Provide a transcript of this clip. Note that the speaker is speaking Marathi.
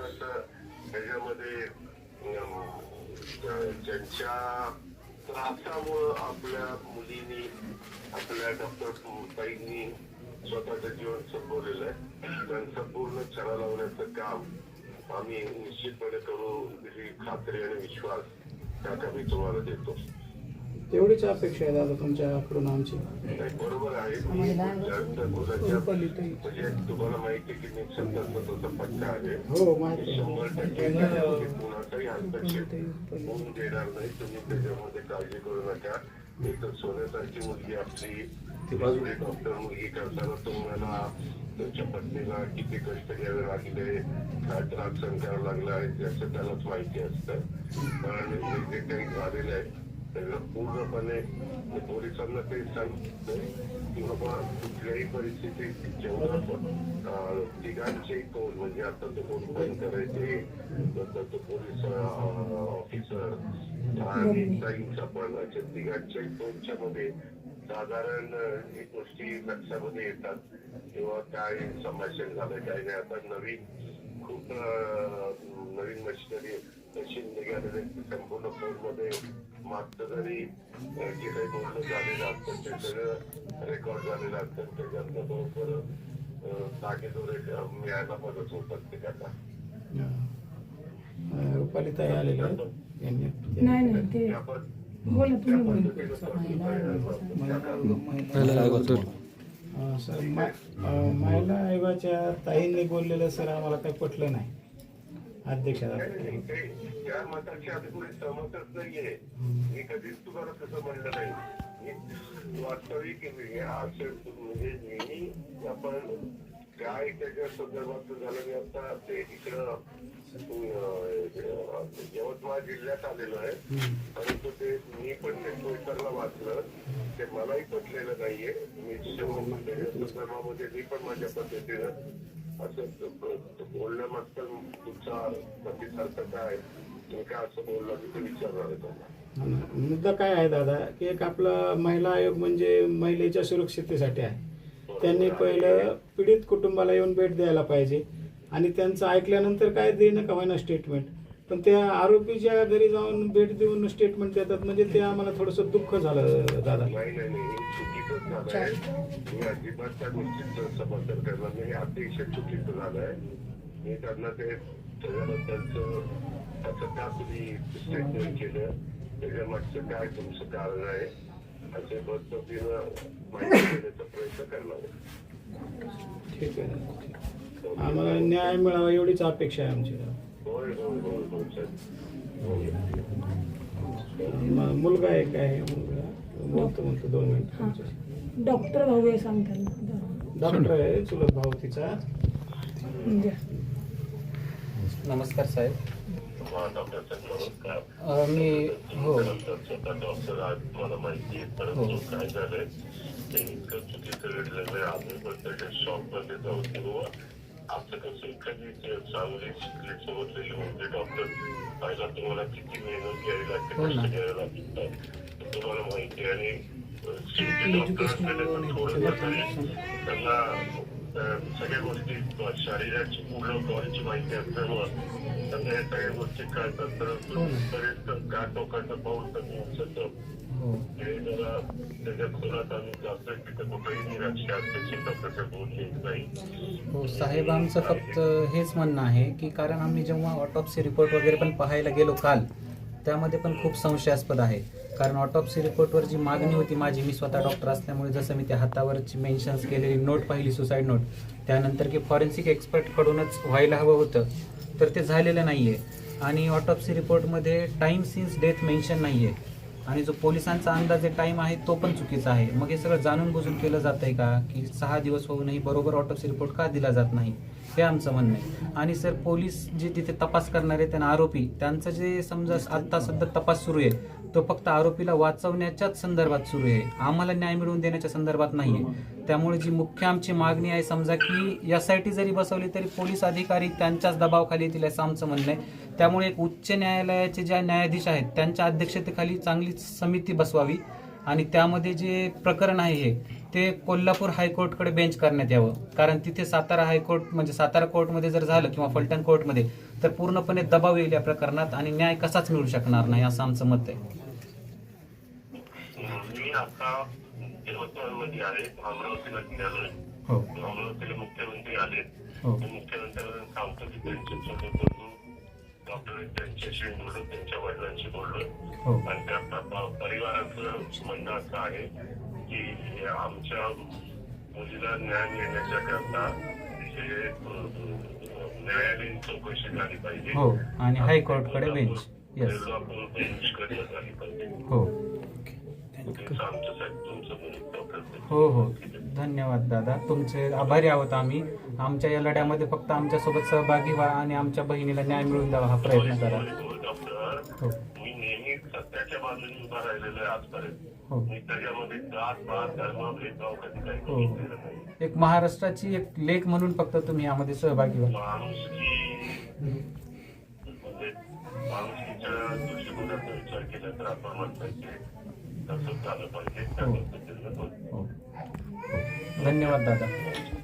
थोडस त्याच्यामध्ये अं, ज्यांच्या त्रासामुळं आपल्या मुलींनी आपल्या डॉक्टर ताईंनी स्वतःचं जीवन संपवलेलं आहे. त्यांचं पूर्ण छडा लावण्याचं काम आम्ही निश्चितपणे करू ही खात्री आणि विश्वास त्याचा मी तुम्हाला देतो. तेवढीच अपेक्षा आहे दादा तुमच्याकडून आमची नाही, बरोबर आहे मी जास्त मुलाच्या म्हणजे तुम्हाला माहिती आहे की मी संदर्भाचा पट्टा आहे हो माहिती आहे. शंभर टक्के त्याच्यामध्ये कुणाचाही हस्तक्षेप होऊन देणार नाही तुम्ही त्याच्यामध्ये काळजी करू नका मी तर सोन्यासारखी मुलगी आपली दुसरी डॉक्टर मुलगी करताना तुम्हाला तुमच्या पत्नीला किती कष्ट घ्यावे लागले काय त्रास सहन करावा लागला आहे त्याचं त्यालाच माहिती असतं पण हे जे काही झालेलं आहे पूर्णपणे पोलिसांना ते सांगतोय की बाबा कुठल्याही परिस्थितीत जेवढा पण तिघांचे कोण म्हणजे आता तो कोण फोन करायचे नंतर तो पोलीस ऑफिसर आणि ताईंचा पण अशा तिघांच्या कोणच्या मध्ये साधारण ही गोष्टी लक्षामध्ये येतात. किंवा काय संभाषण झालं काय नाही. आता नवीन खूप नवीन मशिनरी मशीन निघालेले संपूर्ण फोनमध्ये मागचं जरी जे काही बोलणं झालेलं असतं ते सगळं रेकॉर्ड झालेलं असतं. त्याच्यातनं बरोबर दागेदोरे मिळायला मदत होत अं, रुपाली यांनी नाही नाही ते सर महिला आयोगाच्या ताईंनी बोललेलं सर आम्हाला काही पटलं नाही. अध्यक्ष कोणी सहमतच नाहीये मी कधीच तुम्हाला तसं म्हणलं नाही. वास्तविक म्हणजे आपण काय त्याच्या संदर्भात झालं मी आता ते इकडं यवतमाळ जिल्ह्यात आलेलो आहे. परंतु ते मी पण ते ट्विटरला वाचलं. ते मलाही पटलेलं नाहीये. मी त्याच्या संदर्भामध्ये मी पण माझ्या पद्धतीनं असं बोलण्यामागचं तुमचा प्रतिसाद काय तुम्ही काय असं बोलला मी ते विचारणार आहे मुद्दा काय आहे दादा की एक आपला महिला आयोग म्हणजे महिलेच्या सुरक्षितेसाठी आहे. त्यांनी पहिलं पीडित कुटुंबाला येऊन भेट द्यायला पाहिजे. आणि त्यांचं ऐकल्यानंतर काय देणं का होईना स्टेटमेंट पण त्या आरोपीच्या घरी जाऊन भेट देऊन स्टेटमेंट देतात म्हणजे ते आम्हाला थोडंसं दुःख झालं दादा. नाही नाही नाही हे चुकीचंच झालंय. मी अजिबात त्या गोष्टीचं समर्थन करणार नाही. हे अतिशय चुकीचं झालंय. मी त्यांना ते त्याच्याबद्दलचं त्याचं का तुम्ही स्टेटमेंट केलं? त्याच्या मागचं काय तुमचं कारण आहे? अशा पद्धतीनं माहिती ठीक आहे. आम्हाला न्याय मिळावा एवढीच अपेक्षा आहे आमची. होय होय होय होय साहेब होय. म- मुलगा एक आहे मुलगा बोलतो म्हणतो दोन मिनिट तुमच्याशी. डॉक्टर भाऊ आहे सांगताना डॉक्टर आहे चुलत भाऊ तिचा द्या. नमस्कार साहेब हा, मी हो. मला माहिती आहे परंतु काय झालंय? ते इतकं चुकीचं घडलेलं आम्ही पण त्याच्या शॉकमध्ये जाऊ किंवा आमचं कसं एखादी चांगली शिकली समजलेली म्हणजे डॉक्टर पहिला तुम्हाला किती मेहनत घ्यावी लागते हो. कष्ट घ्यावे लागतात हे तुम्हाला माहिती आहे. आणि त्यांना सगळ्या गोष्टी शरीराची पूर्ण बॉडीची माहिती असल्यामुळं त्यांना या सगळ्या गोष्टी कळतात. तर बरेच काट टोकाचं पाऊल त्यांनी उचलतं हो. हे जरा त्याच्या खोलात आम्ही जास्त तिथं कुठेही नाही. हो साहेब आमचं फक्त हेच म्हणणं आहे की कारण आम्ही जेव्हा ऑटोप्सी रिपोर्ट वगैरे पण पाहायला गेलो काल त्यामध्ये पण खूप संशयास्पद आहे. कारण ऑटोप्सी रिपोर्टवर जी मागणी होती माझी मी स्वतः डॉक्टर असल्यामुळे जसं मी त्या हातावरची मेन्शन्स केलेली नोट पाहिली सुसाईड नोट त्यानंतर की फॉरेन्सिक एक्सपर्टकडूनच व्हायला हवं होतं तर ते झालेलं नाही आहे आणि ऑटोप्सी रिपोर्टमध्ये टाईम सिन्स डेथ मेन्शन नाही आहे आणि जो पोलिसांचा अंदाजे टाईम आहे तो पण चुकीचा आहे. मग हे सगळं जाणून बुजून केलं जात आहे का? की सहा दिवस होऊनही बरोबर ऑटोप्सी रिपोर्ट का दिला जात नाही? हे आमचं म्हणणं आहे. आणि सर पोलीस जे तिथे तपास करणारे त्यांना आरोपी त्यांचं जे समजा आत्ता सध्या तपास सुरू आहे तो फक्त आरोपीला वाचवण्याच्याच संदर्भात सुरू आहे. आम्हाला न्याय मिळवून देण्याच्या संदर्भात नाही आहे त्यामुळे जी मुख्य आमची मागणी आहे समजा की एस आय टी जरी बसवली तरी पोलीस अधिकारी त्यांच्याच दबावाखाली येतील असं आमचं म्हणणं आहे. त्यामुळे एक उच्च न्यायालयाचे ज्या न्यायाधीश आहेत त्यांच्या अध्यक्षतेखाली चांगली समिती बसवावी आणि त्यामध्ये जे प्रकरण आहे हे ते कोल्हापूर हायकोर्टकडे बेंच करण्यात यावं. कारण तिथे सातारा हायकोर्ट म्हणजे सातारा कोर्टमध्ये जर झालं किंवा फलटण कोर्टमध्ये तर पूर्णपणे दबाव येईल या प्रकरणात आणि न्याय कसाच मिळू शकणार नाही असं आमचं मत आहे. यवतमाळमध्ये आहे अमरावतीला गेलोय हो. अमरावतीला मुख्यमंत्री आले हो. मुख्यमंत्र्यांना सांगतो की बोलून डॉक्टर त्यांच्याशी बोललो त्यांच्या वडिलांशी बोललो. हो. आणि त्या परिवाराचं म्हणणं असं आहे की आमच्या मुलीला न्याय मिळण्याच्या करता हे न्यायालयीन चौकशी झाली पाहिजे. आणि हायकोर्टकडे बेंच बेंचकडे झाली पाहिजे. हो. हो हो. धन्यवाद दादा. तुमचे आभारी आहोत आम्ही. आमच्या या लढ्यामध्ये फक्त आमच्यासोबत सहभागी व्हा आणि आमच्या बहिणीला न्याय मिळवून द्यावा. हा प्रयत्न करा. हो. हो. हो. एक महाराष्ट्राची एक लेख म्हणून फक्त तुम्ही यामध्ये सहभागी व्हा. माणुसकीच्या दृष्टिकोनाचा विचार केला तर आपण म्हणतो की तसंच झालं पाहिजे त्या पद्धतीनं धन्यवाद दादा.